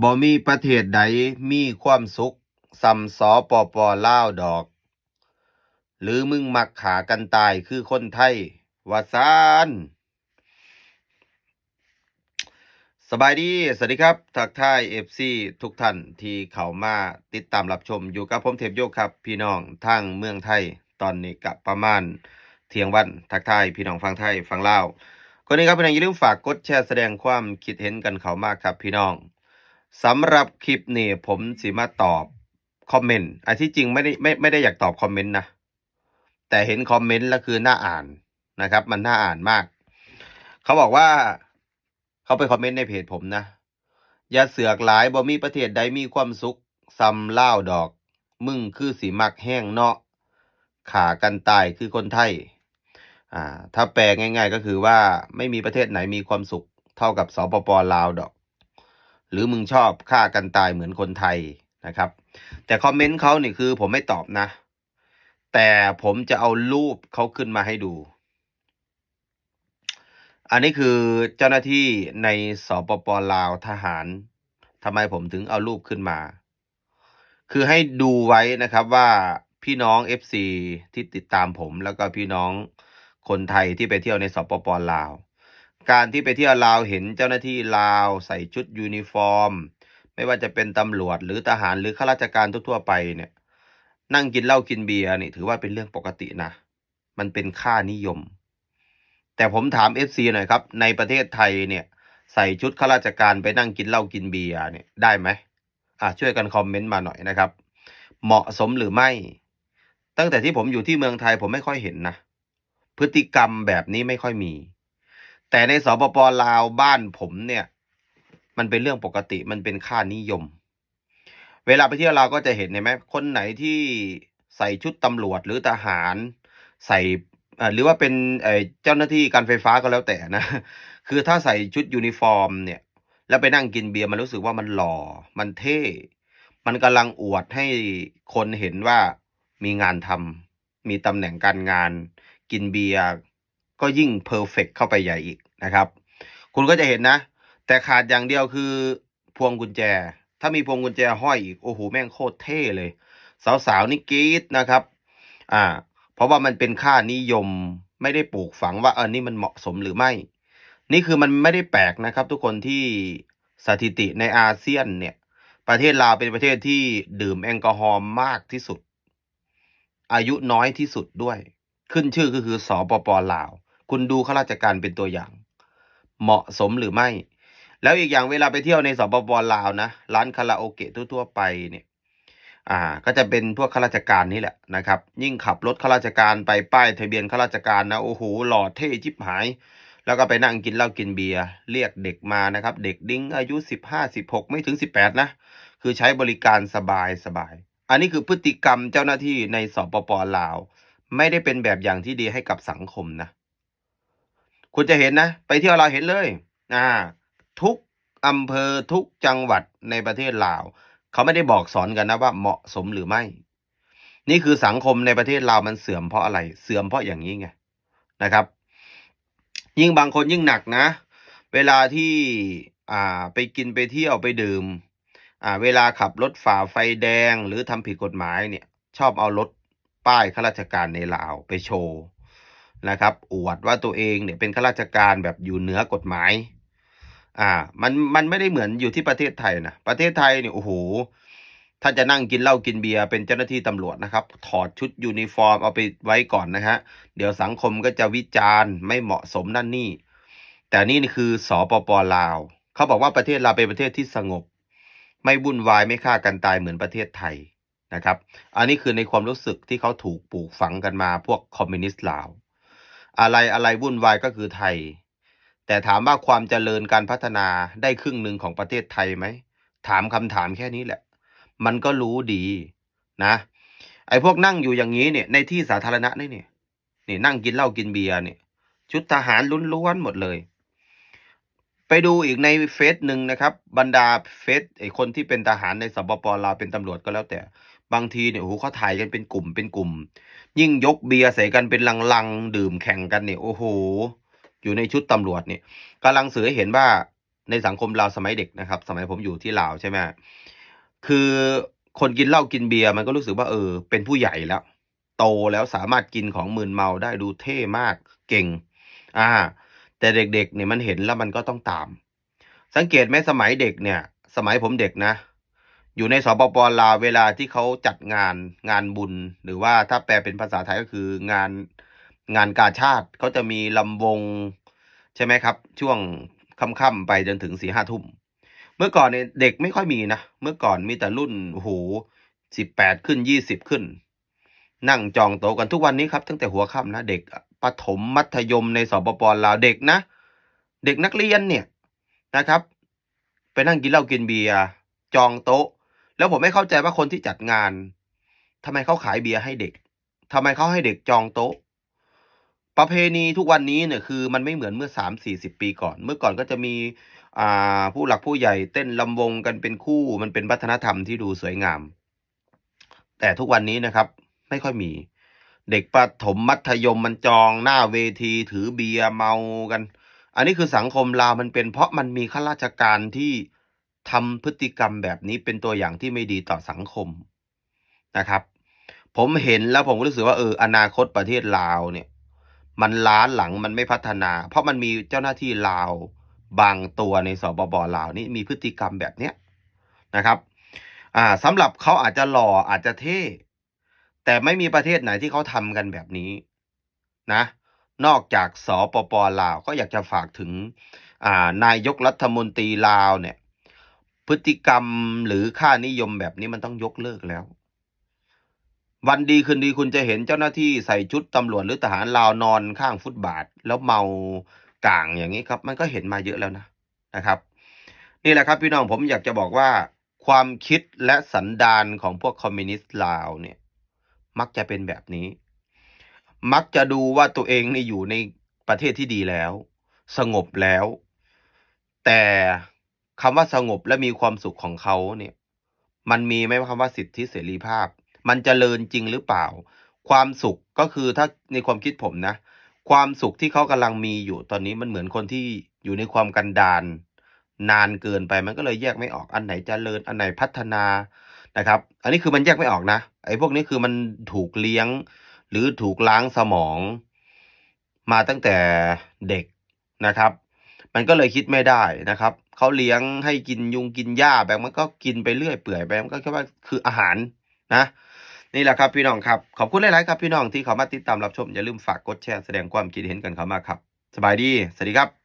บ่มีประเทศใดมีความสุขส่ำสอปปลาวดอก หรือมึงมักขากันตายคือคนไทยวาซานสบายดี สวัสดีครับ ทักทาย FC ทุกท่านที่เข้ามาติดตามรับชมอยู่กับผมเทพโยกครับ พี่น้องทางเมืองไทยตอนนี้กับประมาณเที่ยงวันทักทายพี่น้องฟังไทยฟังล่าวคนนี้ครับพี่น้องอย่าลืมฝากกดแชร์แสดงความคิดเห็นกันเข้ามาครับพี่น้อง สำหรับคลิปนี้ผมสิมาตอบคอมเมนต์อันที่จริงไม่ได้ไม่ไม่ได้อยากตอบคอมเมนต์นะ แต่เห็นคอมเมนต์แล้วคือน่าอ่านนะครับ มันน่าอ่านมาก เขาบอกว่า เขาไปคอมเมนต์ในเพจผมนะอย่าเสือกหลายบ่มีประเทศใดมีความสุขซ้ำเล่าดอก มึงคือสีมักแห้งเนาะขากันตายคือคนไทย อ่า ถ้าแปลง่าย ๆ ก็คือว่าไม่มีประเทศไหนมีความสุขเท่ากับสปปลาวดอก หรือมึงชอบฆ่ากันตายเหมือนคนไทยนะครับ แต่คอมเมนต์เขานี่คือผมไม่ตอบนะ แต่ผมจะเอารูปเขาขึ้นมาให้ดู อันนี้คือเจ้าหน้าที่ในสปปลาวทหารทำไมผมถึงเอารูปขึ้นมา คือให้ดูไว้นะครับว่าพี่น้อง FC ที่ติดตามผมแล้วก็พี่น้องคนไทยที่ไปเที่ยวในสปปลาว การที่ไปเที่ยวลาวเห็นเจ้าหน้าที่ลาวใส่ชุดยูนิฟอร์ม ไม่ว่าจะเป็นตำรวจหรือทหารหรือข้าราชการทั่วๆไปเนี่ย นั่งกินเหล้ากินเบียร์นี่ถือว่าเป็นเรื่องปกตินะ มันเป็นค่านิยม แต่ผมถาม FC หน่อยครับ ในประเทศไทยเนี่ย ใส่ชุดข้าราชการไปนั่งกินเหล้ากินเบียร์เนี่ยได้ไหมอะช่วยกันคอมเมนต์มาหน่อยนะครับ เหมาะสมหรือไม่ ตั้งแต่ที่ผมอยู่ที่เมืองไทยผมไม่ค่อยเห็นนะพฤติกรรมแบบนี้ไม่ค่อยมี แต่ในสปปลาวบ้านผมเนี่ย มันเป็นเรื่องปกติมันเป็นค่านิยม เวลาไปเที่ยวเราวก็จะเห็นเห็นไหมคนไหนที่ใส่ชุดตำรวจหรือทหาร ใส่หรือว่าเป็นเอ่อเจ้าหน้าที่การไฟฟ้าก็แล้วแต่นะ คือถ้าใส่ชุดยูนิฟอร์มเนี่ย แล้วไปนั่งกินเบียร์มันรู้สึกว่ามันหล่อ มันเท่ มันกำลังอวดให้คนเห็นว่ามีงานทำมีตำแหน่งการงาน กินเบียร์ ก็ยิ่งเพอร์เฟกเข้าไปใหญ่อีกนะครับ คุณก็จะเห็นนะ แต่ขาดอย่างเดียวคือพวงกุญแจ ถ้ามีพวงกุญแจห้อยอีก โอ้โห แม่งโคตรเท่เลย สาวๆนี่กรี๊ดนะครับ อ่า เพราะว่ามันเป็นค่านิยมไม่ได้ปลูกฝังว่าเออนี่มันเหมาะสมหรือไม่ นี่คือมันไม่ได้แปลกนะครับ ทุกคนที่สถิติในอาเซียนเนี่ย ประเทศลาวเป็นประเทศที่ดื่มแอลกอฮอล์มากที่สุด อายุน้อยที่สุดด้วย ขึ้นชื่อก็คือสอปปลาว คุณดูข้าราชการเป็นตัวอย่าง เหมาะสมหรือไม่ แล้วอีกอย่างเวลาไปเที่ยวในสปปลาวนะร้านคาราโอเกะทั่วๆไปเนี่ยอ่าก็จะเป็นพวกข้าราชการนี่แหละนะครับ ยิ่งขับรถข้าราชการไปป้ายทะเบียนข้าราชการนะโอ้โหหล่อเท่ชิบหาย แล้วก็ไปนั่งกินเหล้ากินเบียร์เรียกเด็กมานะครับ เด็กดิ้งอายุสิบห้าสิบหกไม่ถึงสิบแปดนะ คือใช้บริการสบายสบาย อันนี้คือพฤติกรรมเจ้าหน้าที่ในสปปลาว ไม่ได้เป็นแบบอย่างที่ดีให้กับสังคมนะ คุณจะเห็นนะ ไปเที่ยวเราวเห็นเลยอ่าทุกอำเภอทุกจังหวัดในประเทศลาว เขาไม่ได้บอกสอนกันนะว่าเหมาะสมหรือไม่ นี่คือสังคมในประเทศลาวมันเสื่อมเพราะอะไร เสื่อมเพราะอย่างนี้ไงนะครับ ยิ่งบางคนยิ่งหนักนะ เวลาที่อ่าไปกินไปเที่ยวไปดื่มอ่าเวลาขับรถฝ่าไฟแดงหรือทำผิดกฎหมายเนี่ย ชอบเอารถป้ายข้าราชการในลาวไปโชว์ นะครับ อวดว่าตัวเองเนี่ยเป็นข้าราชการแบบอยู่เหนือกฎหมาย อ่า มันมันไม่ได้เหมือนอยู่ที่ประเทศไทยนะประเทศไทยเนี่ยโอ้โหถ้าจะนั่งกินเหล้ากินเบียร์เป็นเจ้าหน้าที่ตำรวจนะครับ ถอดชุดยูนิฟอร์มเอาไปไว้ก่อนนะฮะ เดี๋ยวสังคมก็จะวิจารณ์ไม่เหมาะสมนั่นนี่ แต่นี่คือสปปลาว เขาบอกว่าประเทศลาวเป็นประเทศที่สงบ ไม่วุ่นวายไม่ฆ่ากันตายเหมือนประเทศไทยนะครับ อันนี้คือในความรู้สึกที่เขาถูกปลูกฝังกันมาพวกคอมมิวนิสต์ลาว อะไรอะไรวุ่นวายก็คือไทย แต่ถามว่าความเจริญการพัฒนาได้ครึ่งหนึ่งของประเทศไทยไหม ถามคำถามแค่นี้แหละ มันก็รู้ดีนะ ไอ้พวกนั่งอยู่อย่างนี้เนี่ย ในที่สาธารณะนี่เนี่ยนี่นั่งกินเหล้ากินเบียร์เนี่ย ชุดทหารล้วนๆหมดเลย ไปดูอีกในเฟซหนึ่งนะครับ บรรดาเฟซไอ้คนที่เป็นทหารในสปปลาวเป็นตำรวจก็แล้วแต่ บางทีเนี่ยโอ้โหเขาถ่ายกันเป็นกลุ่มเป็นกลุ่ม ยิ่งยกเบียร์ใส่กันเป็นลังๆ ดื่มแข่งกันเนี่ยโอ้โห อยู่ในชุดตำรวจเนี่ยกำลังสื่อให้เห็นว่าในสังคมลาสมัยเด็กนะครับ สมัยผมอยู่ที่ลาวใช่ไหมคือคนกินเหล้ากินเบียร์มันก็รู้สึกว่าเออ เป็นผู้ใหญ่แล้ว โตแล้วสามารถกินของมึนเมาได้ดูเท่มากเก่ง อ่า แต่เด็กๆเนี่ยมันเห็นแล้วมันก็ต้องตาม สังเกตไหมสมัยเด็กเนี่ย สมัยผมเด็กนะ อยู่ในสปปลาวเวลาที่เขาจัดงานงานบุญ หรือว่าถ้าแปลเป็นภาษาไทยก็คืองานงานกาชาติเขาจะมีลำวง ใช่ไหมครับ ช่วงค่ำๆไปจนถึงสี่ห้าทุ่ม เมื่อก่อนเนี่ยเด็กไม่ค่อยมีนะ เมื่อก่อนมีแต่รุ่นโหสิบแปดขึ้นยี่สิบขึ้น นั่งจองโต๊ะกันทุกวันนี้ครับตั้งแต่หัวค่ำนะเด็กประถมมัธยมในสปปลาวเด็กนะ เด็กนักเรียนเนี่ยนะครับ ไปนั่งกินเหล้ากินเบียร์จองโต๊ะ แล้วผมไม่เข้าใจว่าคนที่จัดงานทำไมเขาขายเบียร์ให้เด็กทำไมเขาให้เด็กจองโต๊ะ ประเพณีทุกวันนี้เนี่ยคือมันไม่เหมือนเมื่อสามสี่สิบปีก่อน เมื่อก่อนก็จะมีอ่าผู้หลักผู้ใหญ่เต้นลำวงกันเป็นคู่ มันเป็นวัฒนธรรมที่ดูสวยงาม แต่ทุกวันนี้นะครับ ไม่ค่อยมี เด็กประถมมัธยมมันจองหน้าเวทีถือเบียร์เมากัน อันนี้คือสังคมลาวมันเป็นเพราะมันมีข้าราชการที่ ทำพฤติกรรมแบบนี้เป็นตัวอย่างที่ไม่ดีต่อสังคมนะครับ ผมเห็นแล้วผมก็รู้สึกว่าเอออนาคตประเทศลาวเนี่ย มันล้าหลังมันไม่พัฒนา เพราะมันมีเจ้าหน้าที่ลาวบางตัวในสปปลาวนี่มีพฤติกรรมแบบเนี้ยนะครับ อ่าสำหรับเขาอาจจะหล่ออาจจะเท่ แต่ไม่มีประเทศไหนที่เขาทำกันแบบนี้นะ นอกจากสปปลาวก็อยากจะฝากถึง อ่านายกรัฐมนตรีลาวเนี่ย พฤติกรรมหรือค่านิยมแบบนี้มันต้องยกเลิกแล้ว วันดีคืนดีคุณจะเห็นเจ้าหน้าที่ใส่ชุดตำรวจหรือทหารลาวนอนข้างฟุตบาท แล้วเมากลางอย่างนี้ครับ มันก็เห็นมาเยอะแล้วนะนะครับ นี่แหละครับพี่น้องผมอยากจะบอกว่า ความคิดและสันดานของพวกคอมมิวนิสต์ลาวเนี่ย มักจะเป็นแบบนี้ มักจะดูว่าตัวเองนี่อยู่ในประเทศที่ดีแล้ว สงบแล้ว แต่ คำว่าสงบและมีความสุขของเขาเนี่ย มันมีไหมคำว่าสิทธิเสรีภาพ มันเจริญจริงหรือเปล่า ความสุขก็คือถ้าในความคิดผมนะ ความสุขที่เขากำลังมีอยู่ตอนนี้มันเหมือนคนที่อยู่ในความกันดารนานเกินไปมันก็เลยแยกไม่ออกอันไหนเจริญอันไหนพัฒนานะครับ อันนี้คือมันแยกไม่ออกนะไอ้พวกนี้คือมันถูกเลี้ยง หรือถูกล้างสมอง มาตั้งแต่เด็กนะครับ มันก็เลยคิดไม่ได้นะครับ เขาเลี้ยงให้กินยุงกินหญ้าแบบมันก็กินไปเรื่อยเปื่อยแบมันก็แค่ว่าคืออาหารนะนี่แหละครับพี่น้องครับ ขอบคุณหลาย ๆ ครับพี่น้องที่เขามาติดตามรับชมอย่าลืมฝากกดแชร์แสดงความคิดเห็นกันเข้ามาครับ สบายดี สวัสดีครับ